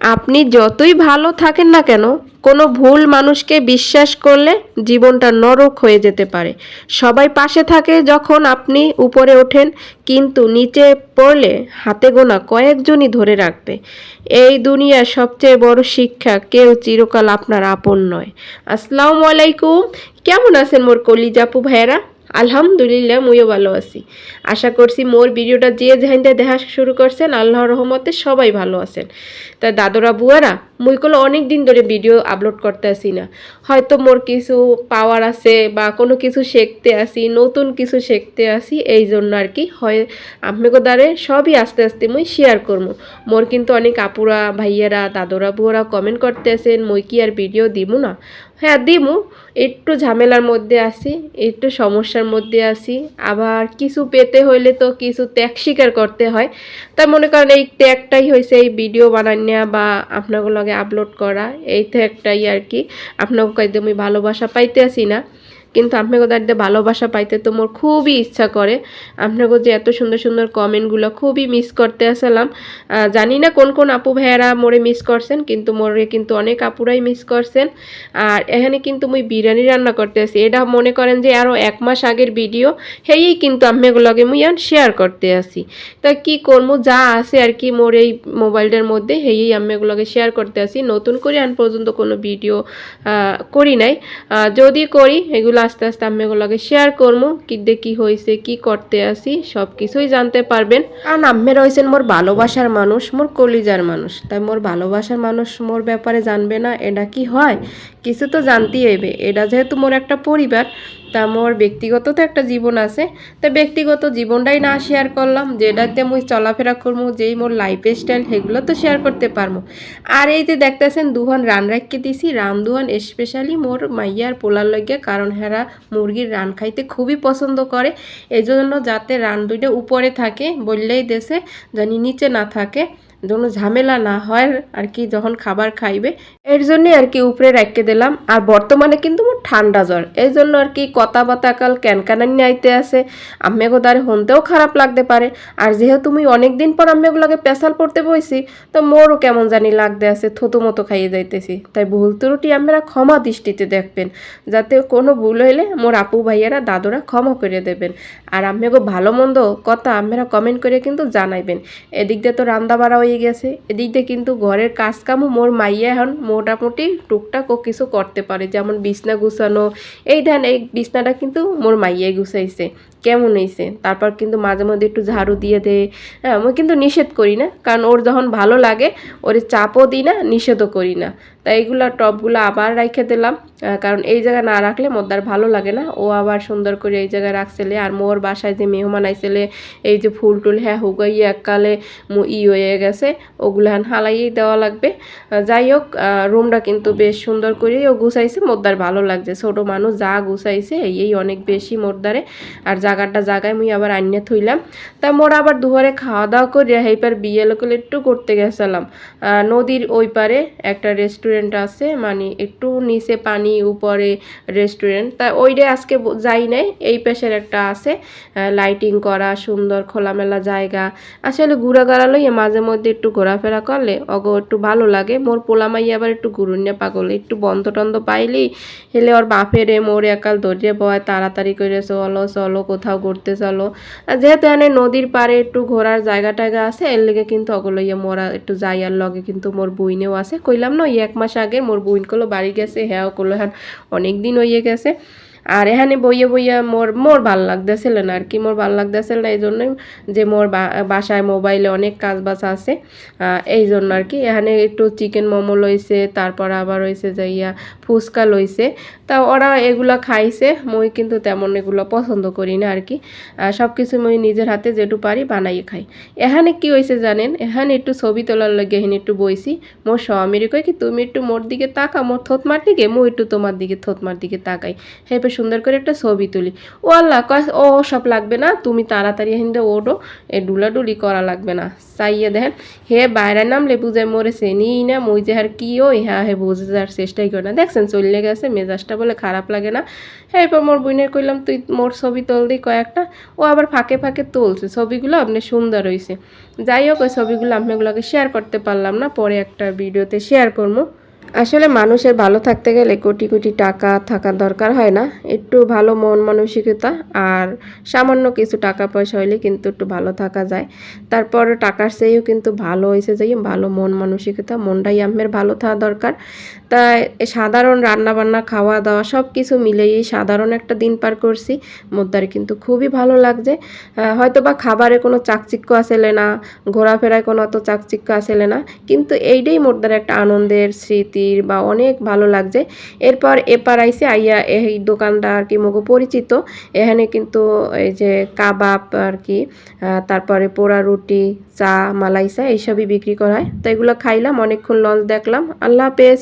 আপনি যতই ভালো থাকেন না কেন, কোনো ভুল মানুষকে বিশ্বাস করলে জীবনটা নরক হয়ে যেতে পারে। সবাই পাশে থাকে যখন আপনি উপরে ওঠেন, কিন্তু নিচে পড়লে হাতে গোনা কয়েকজনই ধরে রাখবে। এই দুনিয়ার সবচেয়ে বড় শিক্ষা, কেউ চিরকাল আপনার আপন নয়। আসসালামু আলাইকুম। কেমন আছেন মোর কলিজাপু ভাইয়েরা? আলহামদুলিল্লাহ, মুইও ভালো আছি। আশা করছি মোর ভিডিওটা যে যেখানটা দেখা শুরু করছেন, আল্লাহর রহমতে সবাই ভালো আছেন। তা দাদরা, বুয়ারা মুই কলো অনেক দিন ধরে ভিডিও আপলোড করতে আসি না। হয়তো মোর কিছু পাওয়ার আছে বা কোনো কিছু শিখতে আসি, নতুন কিছু শিখতে আসি, এই জন্য আর কি। হয় আপনাকে দ্বারে সবই আস্তে আস্তে মুই শেয়ার করব মোর কিন্তু অনেক আপুরা, ভাইয়ারা, দাদরা বুয়ারা কমেন্ট করতে আসেন, মুই কি আর ভিডিও দিব না? হ্যাঁ দিমু। একটু ঝামেলার মধ্যে আসি, একটু সমস্যার মধ্যে আসি। আবার কিছু পেতে হইলে তো কিছু ত্যাগ স্বীকার করতে হয়। তাই মনে করেন এই ত্যাগটাই হয়েছে এই ভিডিও বানানিয়া বা আপনাকে লগে আপলোড করা এই তো একটাই আর কি? আপনাকে আমি ভালোবাসা পাইতে আসি না। কিন্তু আপনাকে দাঁড়িয়ে ভালোবাসা পাইতে তো মোর খুবই ইচ্ছা করে। আপনাকে যে এত সুন্দর সুন্দর কমেন্টগুলো খুবই মিস করতে আসলাম। জানি না কোন কোন আপু ভাইয়ারা মোরে মিস করছেন, কিন্তু মোরে কিন্তু অনেক আপুরাই মিস করছেন। আর এখানে কিন্তু মুই বিরিয়ানি রান্না করতে আসি। এটা মনে করেন যে আরও এক মাস আগের ভিডিও, হেই কিন্তু আম্মেগুলোকে মুই এখন শেয়ার করতে আসি। তা কি করব যা আছে আর কি মোর এই মোবাইলটার মধ্যে, হেই আম্মেগুলোকে শেয়ার করতে আসি। নতুন করে আন পর্যন্ত কোনো ভিডিও করি নাই। যদি করি, এগুলো আস্তে আস্তে আমি ওগুলোকে শেয়ার করব কি দিয়ে কি হয়েছে, কি করতে আসি সব কিছুই জানতে পারবেন। আর আম্মে রয়েছেন মোর ভালোবাসার মানুষ, মোর কলিজার মানুষ। তাই মোর ভালোবাসার মানুষ মোর ব্যাপারে জানবে না, এটা কি হয়? কিছু তো জানতেই হইবে। এটা যেহেতু মোর একটা পরিবার তা মোর ব্যক্তিগত তো একটা জীবন আছে। তা ব্যক্তিগত জীবনটাই না শেয়ার করলাম, যেটাতে মুই চলাফেরা করব যেই মোর লাইফ স্টাইল সেগুলো তো শেয়ার করতে পারব আর এই যে দেখতেছেন দুহান রান রাখকে দিছি, রান দুহান স্পেশালি মোর মাইয়ার পোলার লগে কারণ হেরা মুরগির রান খাইতে খুবই পছন্দ করে। এই জন্য যাতে রান দুইটা উপরে থাকে, বললেই দেশে, জানি নিচে না থাকে। যেন ঝামেলা না হয় আর কি, যখন খাবার খাইবে। এর জন্য আর কি উপরে রেখে দিলাম। আর বর্তমানে কিন্তু মোর ঠান্ডা জ্বর। এই জন্য আর কি কথা বাতা কাল ক্যানকানানি আইতে আছে। আম্মেগো দ্বারে হনতেও খারাপ লাগতে পারে। আর যেহেতু মুই অনেক দিন পর আম্মেগুলোকে পেশাল পড়তে বইছি, তো মোরও কেমন জানি লাগতে আছে, থতো মতো খাইয়ে যাইতেছি। তাই ভুল ত্রুটি আমরা ক্ষমা দৃষ্টিতে দেখবেন। যাতে কোনো ভুল হইলে মোর আপু, ভাইয়ারা, দাদুরা ক্ষমা করে দেবেন। আর আম্মেগো ভালো মন্দ কথা আমরা কমেন্ট করে কিন্তু জানাইবেন। এদিক দিয়ে তো রান্না বাড়া হয়ে গেছে। এদিক দিয়ে কিন্তু ঘরের কাজকামও মোর মাইয়া এখন মোটামুটি টুকটাক ও কিছু করতে পারে। যেমন বিছনা গুছানো, এই ধান এই বিছনাটা কিন্তু মোর মাইয়াই গুছাইছে। কেমন হয়েছে তারপর কিন্তু মাঝে মধ্যে একটু ঝাড়ু দিয়ে দেয় হ্যাঁ আমি কিন্তু নিষেধ করি না, কারণ ওর যখন ভালো লাগে, ওরে চাপও দিই না, নিষেধও করি না। তাই এইগুলো টপগুলো আবার রেখে দিলাম কারণ এই জায়গায় না রাখলে মোদ্দার ভালো লাগে না। ও আবার সুন্দর করে এই জায়গায় রাখছিলে, আর মোর বাসায় যে মেহমান আইছিলে, এই যে ফুল টুল হ্যাঁ হুগাইয়ে এককালে ই হয়ে গেছে, ওগুলো হালাইয়েই দেওয়া লাগবে। যাই হোক রুমটা কিন্তু বেশ সুন্দর করেই ও গুছাইছে মোদ্দার ভালো লাগছে। ছোট মানুষ যা গুছাইছে, এই অনেক বেশি মোদ্দারে আর জায়গাটা জায়গায় মুই আবার আনিয়ে থইলাম। তা মোর আবার দুপুরে খাওয়া দাওয়া করে এইবার বিয়ে লোকেল একটু করতে গেছিলাম। নদীর ওই পারে একটা রেস্টুরেন্ট আছে মানে একটু নিচে পানি, উপরে রেস্টুরেন্ট তা ওইটা আজকে যাই নাই, এই পেশের একটা আছে। লাইটিং করা, সুন্দর খোলামেলা জায়গা। আসলে ঘুরা গাড়ালই মাঝে মধ্যে একটু ঘোরাফেরা করলে অগো একটু ভালো লাগে। মোর পোলামাই আবার একটু ঘুরুনিয়া পাগল। একটু বন্ধ টন্ধ পাইলেই, হেলে ওর বাপেরে মোর একাল ধরিয়ে বয় তাড়াতাড়ি করে চলো চলো কোথাও ঘুরতে চলো। যেহেতু এখানে নদীর পাড়ে একটু ঘোরার জায়গা টায়গা আছে, এর লেগে কিন্তু অকলে মরা একটু যাই, আর লগে কিন্তু মোর বইনেও আছে। কইলাম না এক মাস আগে মোর বইন কলো বাড়ি গেছে হ্যাঁ কলো হ্যাঁ অনেক দিন হইয়ে গেছে। আর এখানে বইয়ে বইয়ে মোর মোর ভালো লাগতেছিল না আর কি, মোর ভালো লাগতেছিল না এই জন্যই যে মোর বাসায় মোবাইলে অনেক কাজ বাজ আছে এই জন্য আর কি। এখানে একটু চিকেন মোমো লইছে, তারপর আবার হয়েছে যে ইয়া ফুচকা লইছে। তা ওরা এগুলা খাইছে, মই কিন্তু তেমন এগুলো পছন্দ করি না আর কি। সব কিছু মই নিজের হাতে যেটু পারি বানাইয়ে খাই। এখানে কি হয়েছে জানেন, এখানে একটু ছবি তোলার লাগে এখানে একটু বইছি, মোর স্বামীর কয় কি, তুমি একটু মোর দিকে তাকা মোর থতমার দিকে, মই একটু তোমার দিকে থতমার দিকে তাকাই। হেপে সুন্দর করে একটা ছবি তুলি। ও আল্লাহ কয়, ও, সব লাগবে না, তুমি তাড়াতাড়ি হিন্দে ওডো এ ডুলাডুলি করা লাগবে না। চাইয়ে দেখেন, হে বাইরের নামলে বুঝে মরেছে নিই না মই যে আর কি, ওই হ্যাঁ হে বুঝে যাওয়ার চেষ্টাই করে না। দেখছেন, চলে গেছে, মেজাজটা বলে খারাপ লাগে না। হ্যাঁ এরপর মোর বোনের কইলাম, তুই মোর ছবি তোল দি কয়েকটা ও আবার ফাঁকে ফাঁকে তুলছে, ছবিগুলো আপনি সুন্দর হয়েছে যাই হোক, ওই ছবিগুলো আপনাগুলোকে শেয়ার করতে পারলাম না, পরে একটা ভিডিওতে শেয়ার করব আসলে মানুষের ভালো থাকতে গেলে কোটি কোটি টাকা থাকার দরকার হয় না। একটু ভালো মন মানসিকতা আর সামান্য কিছু টাকা পয়সা হইলে কিন্তু একটু ভালো থাকা যায়। তারপর টাকার চেয়েও কিন্তু ভালো হয়েছে যাই ভালো মন মানসিকতা, মনটাই আমের ভালো থাকা দরকার। তাই সাধারণ রান্না বান্না খাওয়া দাওয়া সব কিছু মিলেই সাধারণ একটা দিন পার করছি। মোদ্দার কিন্তু খুবই ভালো লাগছে। হয়তো বা খাবারে কোনো চাকচিক্য আসেলে না, ঘোরাফেরায় কোনো অত চাকচিক্য আসেলে না, কিন্তু এইটাই মোদ্দার একটা আনন্দের স্মৃতির বা অনেক ভালো লাগছে। এরপর এপার আইসে আইয়া এই দোকানটা আর কি মগো পরিচিত। এখানে কিন্তু এই যে কাবাব আর কি তারপরে পোড়া রুটি, চা, মালাইসা এইসবই বিক্রি করা হয়। তো এগুলো খাইলাম, অনেকক্ষণ লঞ্চ দেখলাম। আল্লাহ হাফেজ।